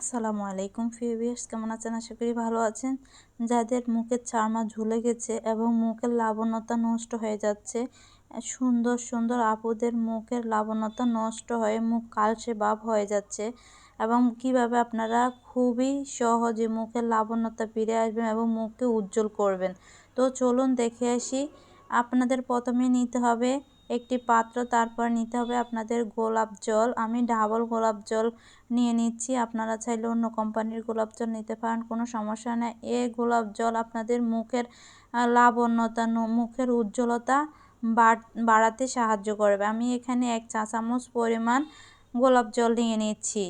আসসালামু আলাইকুম ফিউবিয়ার্স কেমন আছেন? আশা করি ভালো আছেন। যাদের মুখের চারমা ঝুলে গেছে এবং মুখের লাবণ্যতা নষ্ট হয়ে যাচ্ছে, সুন্দর সুন্দর আপুদের মুখের লাবণ্যতা নষ্ট হয়ে মুখ কালসে ভাব হয়ে যাচ্ছে এবং কীভাবে আপনারা খুবই সহজে মুখের লাবণ্যতা ফিরে আসবেন এবং মুখকে উজ্জ্বল করবেন। তো চলুন দেখে আসি, আপনাদের প্রথমে নিতে হবে একটি পাত্র, তারপর নিতে হবে আপনাদের গোলাপ জল। আমি ডাবল গোলাপ জল নিয়ে নিচ্ছি। আপনারা চাইলে অন্য কোম্পানির গোলাপ জল নিতে পারেন, কোনো সমস্যা নেই। এই গোলাপ জল আপনাদের মুখের লাবণ্যতা মুখের উজ্জ্বলতা বাড়াতে সাহায্য করবে। আমি এখানে এক চা চামচ পরিমাণ গোলাপ জল নিয়ে নিচ্ছি।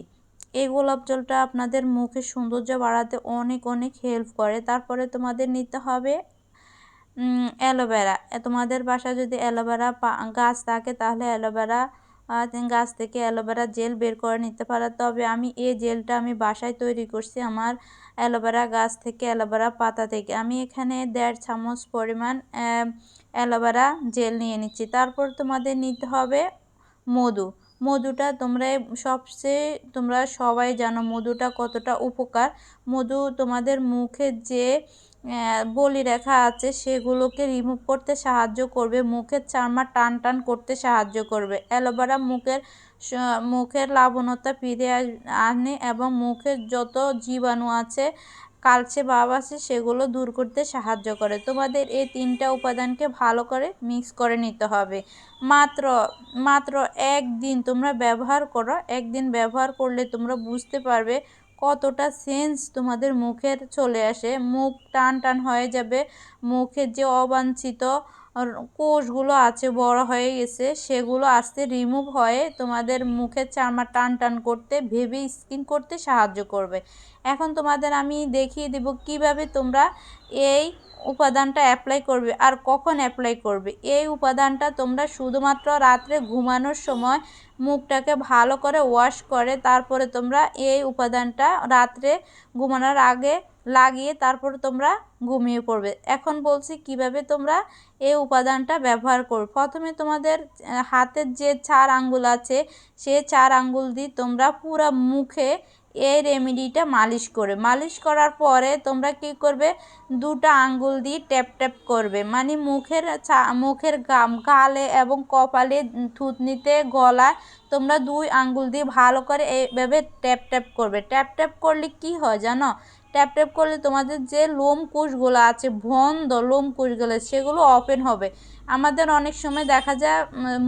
এই গোলাপ জলটা আপনাদের মুখের সৌন্দর্য বাড়াতে অনেক অনেক হেল্প করে। তারপরে তোমাদের নিতে হবে অ্যালোভেরা। তোমাদের বাসায় যদি অ্যালোভেরা গাছ থাকে তাহলে অ্যালোভেরা গাছ থেকে অ্যালোভেরা জেল বের করে নিতে পারো। তবে আমি এই জেলটা আমি বাসায় তৈরি করছি আমার অ্যালোভেরা গাছ থেকে অ্যালোভেরা পাতা থেকে। আমি এখানে দেড় চামচ পরিমাণ অ্যালোভেরা জেল নিয়ে নিচ্ছি। তারপর তোমাদের নিতে হবে মধু। মধুটা তোমরা সবচেয়ে তোমরা সবাই জানো মধুটা কতটা উপকার। মধু তোমাদের মুখে যে বলি রেখা আছে, সেগুলোকে রিমুভ করতে সাহায্য করবে, মুখের চারমা টান টান করতে সাহায্য করবে। অ্যালোভেরা মুখের মুখের লাবণতা ফিরে আনে এবং মুখের যত জীবাণু আছে, কালচে ভাব আছে, সেগুলো দূর করতে সাহায্য করে। তোমাদের এই তিনটা উপাদানকে ভালো করে মিক্স করে নিতে হবে। মাত্র মাত্র একদিন তোমরা ব্যবহার করো, একদিন ব্যবহার করলে তোমরা বুঝতে পারবে কতটা সেন্স তোমাদের মুখের চলে আসে। মুখ টান টান হয়ে যাবে। মুখের যে অবাঞ্ছিত কোষগুলো আছে, বড় হয়ে গেছে, সেগুলো আস্তে রিমুভ হয়ে তোমাদের মুখের চামড়া টান টান করতে ভেবে স্কিন করতে সাহায্য করবে। এখন তোমাদের আমি দেখিয়ে দেব কীভাবে তোমরা এই উপাদানটা অ্যাপ্লাই করবে আর কখন অ্যাপ্লাই করবে। এই উপাদানটা তোমরা শুধুমাত্র রাত্রে ঘুমানোর সময় মুখটাকে ভালো করে ওয়াশ করে, তারপরে তোমরা এই উপাদানটা রাত্রে ঘুমানোর আগে লাগিয়ে তারপর তোমরা ঘুমিয়ে পড়বে। এখন বলছি কীভাবে তোমরা এই উপাদানটা ব্যবহার করবে প্রথমে তোমাদের হাতের যে চার আঙ্গুল আছে, সে চার আঙ্গুল দিয়ে তোমরা পুরো মুখে এই রেমেডিটা মালিশ করে। মালিশ করার পরে তোমরা কি করবে? দুটা আঙ্গুল দিয়ে ট্যাপ ট্যাপ করবে। মানে মুখের মুখের গাম, গালে এবং কপালে থুতনিতে, গলায় তোমরা দুই আঙ্গুল দিয়ে ভালো করে এইভাবে ট্যাপ ট্যাপ করবে। ট্যাপ ট্যাপ করলে কি হয় জানো? ট্যাপ ট্যাপ করলে তোমাদের যে লোম কোষগুলো আছে বন্ধ লোম কোষগুলো, সেগুলো ওপেন হবে। আমাদের অনেক সময় দেখা যায়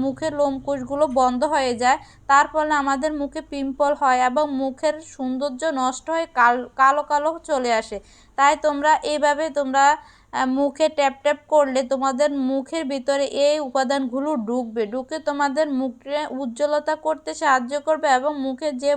মুখের লোম কোষগুলো বন্ধ হয়ে যায়, তার ফলে আমাদের মুখে পিম্পল হয় এবং মুখের সৌন্দর্য নষ্ট হয়ে কাল, কালো কালো চলে আসে। তাই তোমরা এইভাবে তোমরা মুখে ট্যাপ ট্যাপ করলে তোমাদের মুখের ভিতরে এই উপাদানগুলো ঢুকবে। ঢুকে তোমাদের মুখে উজ্জ্বলতা করতে সাহায্য করবে এবং মুখে যে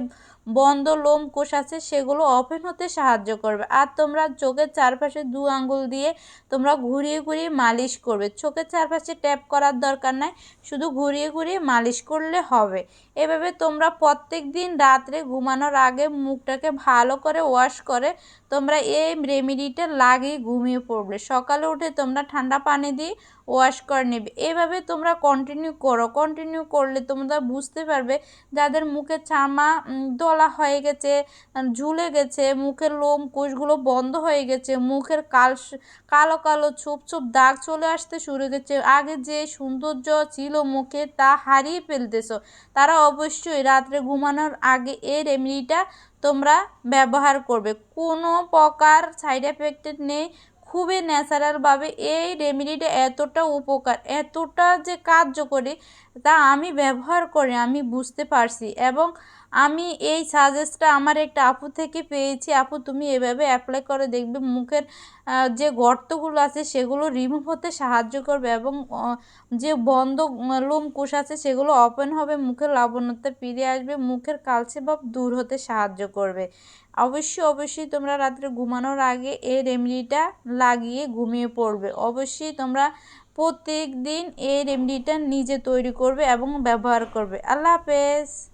বন্ধ লোম কোষ আছে, সেগুলো ওপেন হতে সাহায্য করবে। আর তোমরা চোখের চারপাশে দু আঙ্গুল দিয়ে তোমরা ঘুরিয়ে ঘুরিয়ে মালিশ করবে। চোখের চারপাশে ট্যাপ করার দরকার নাই, শুধু ঘুরিয়ে ঘুরিয়ে মালিশ করলে হবে। এভাবে তোমরা প্রত্যেক দিন রাত্রে ঘুমানোর আগে মুখটাকে ভালো করে ওয়াশ করে তোমরা এই রেমেডিটা লাগিয়ে ঘুমিয়ে পড়বে। সকালে উঠে তোমরা ঠান্ডা পানি দিয়ে ওয়াশ করে নেবে। এভাবে তোমরা কন্টিনিউ করো। কন্টিনিউ করলে তোমরা বুঝতে পারবে যাদের মুখে চামা দলা হয়ে গেছে ঝুলে গেছে, মুখের লোম কোষগুলো বন্ধ হয়ে গেছে, মুখের কাল কালো কালো ছোপ ছোপ দাগ চলে আসতে শুরু গেছে আগে যে সৌন্দর্য ছিল মুখে তা হারিয়ে ফেলতেছো, তারা অবশ্যই রাত্রে ঘুমানোর আগে এই রেমেডিটা তোমরা ব্যবহার করবে। কোনো প্রকার সাইড এফেক্টেড নেই খুবই ন্যাচারালভাবে এই রেমেডিটা এতটা উপকার, এতটা যে কার্যকরী তা আমি ব্যবহার করে আমি বুঝতে পারছি এবং আমি এই সাজেস্টটা আমার একটা আপু থেকে পেয়েছি। আপু, তুমি এভাবে অ্যাপ্লাই করে দেখবে। মুখের যে গর্তগুলো আছে সেগুলো রিমুভ হতে সাহায্য করবে এবং যে বন্ধ লোমকূশ আছে সেগুলো ওপেন হবে, মুখের লাবণ্যতা ফিরে আসবে, মুখের কালচে ভাব দূর হতে সাহায্য করবে। অবশ্যই অবশ্যই তোমরা রাত্রে ঘুমানোর আগে এই রেমেডিটা লাগিয়ে ঘুমিয়ে পড়বে। অবশ্যই তোমরা প্রত্যেক দিন এই রেমেডিটা নিজে তৈরি করবে এবং ব্যবহার করবে। আল্লাহ হাফেজ।